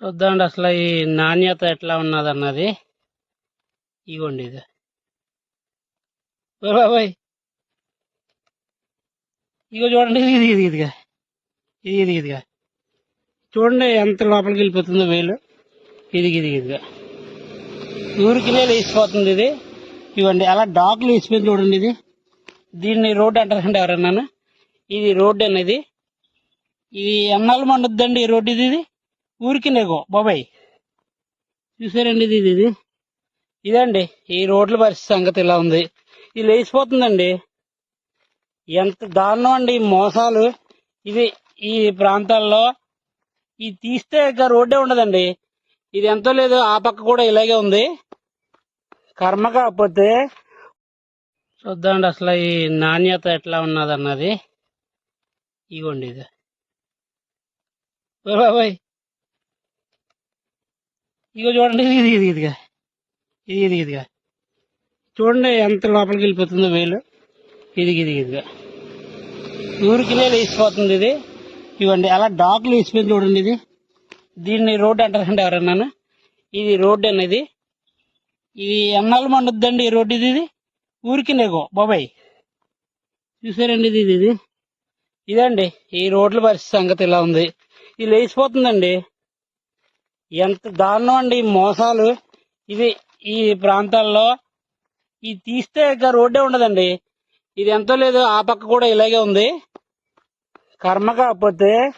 చూద్దాండి అసలు ఈ నాణ్యత ఎట్లా ఉన్నది అన్నది ఇగోండి ఇది. బాబాయ్. ఇగో చూడండి ఇది ఇది ఇదిగా. ఇది ఇది ఇదిగా. చూడండి ఎంత లోపలికి వెళ్ళిపోతుందో వేలు. ఇది ఇది ఇదిగా. ఊరికినే లేచిపోతుంది ఇది. ఇవ్వండి అలా డాక్ వేసిపోయింది చూడండి ఇది. దీన్ని రోడ్డు అంటారండి ఎవరన్నా ఇది రోడ్డు అనేది ఇది ఎన్నాళ్ళు మండుద్దండి ఈ రోడ్డు ఇది? ఊరికి నెగో బాబాయ్. చూసారండి ఇది ఇది ఇదండి ఈ రోడ్ల పరిస్థితి సంగతి ఇలా ఉంది. ఇది లేచిపోతుందండి. ఎంత దారుణం అండి మోసాలు. ఇది ఈ ప్రాంతాల్లో ఇది తీస్తే ఇక రోడ్డే ఉండదండి. ఇది ఎంతో లేదు ఆ పక్క కూడా ఇలాగే ఉంది. కర్మ కాకపోతే చూద్దామండి అసలు ఈ నాణ్యత ఎట్లా ఉన్నది అన్నది ఇగోండి ఇది. ఓ బాబాయ్. ఇగో చూడండి ఇది ఇది ఇదిగా ఇది ఇది. ఇదిగా చూడండి ఎంత లోపలికి వెళ్ళిపోతుందో వేలు. ఇది ఇది ఇదిగా ఊరికినే లేచిపోతుంది ఇది. ఇవ్వండి అలా డాక్లు వేసిపోయింది చూడండి ఇది. దీన్ని రోడ్డు అంటారండి ఎవరన్నా ఇది రోడ్డు అనేది. ఇది ఎన్నాళ్ళు మండుద్దండి ఈ రోడ్డు ఇది ఇది? ఊరికి నెగో బాబాయ్. చూసారండి ఇది ఇది ఇది? ఇదండి ఈ రోడ్ల పరిస్థితి సంగతి ఇలా ఉంది. ఇది లేచిపోతుందండి. ఎంత దారుణం అండి ఈ మోసాలు. ఇది ఈ ప్రాంతాల్లో ఇది తీస్తే ఇంకా రోడ్డే ఉండదండి. ఇది ఎంతో లేదు ఆ పక్క కూడా ఇలాగే ఉంది. కర్మ కాకపోతే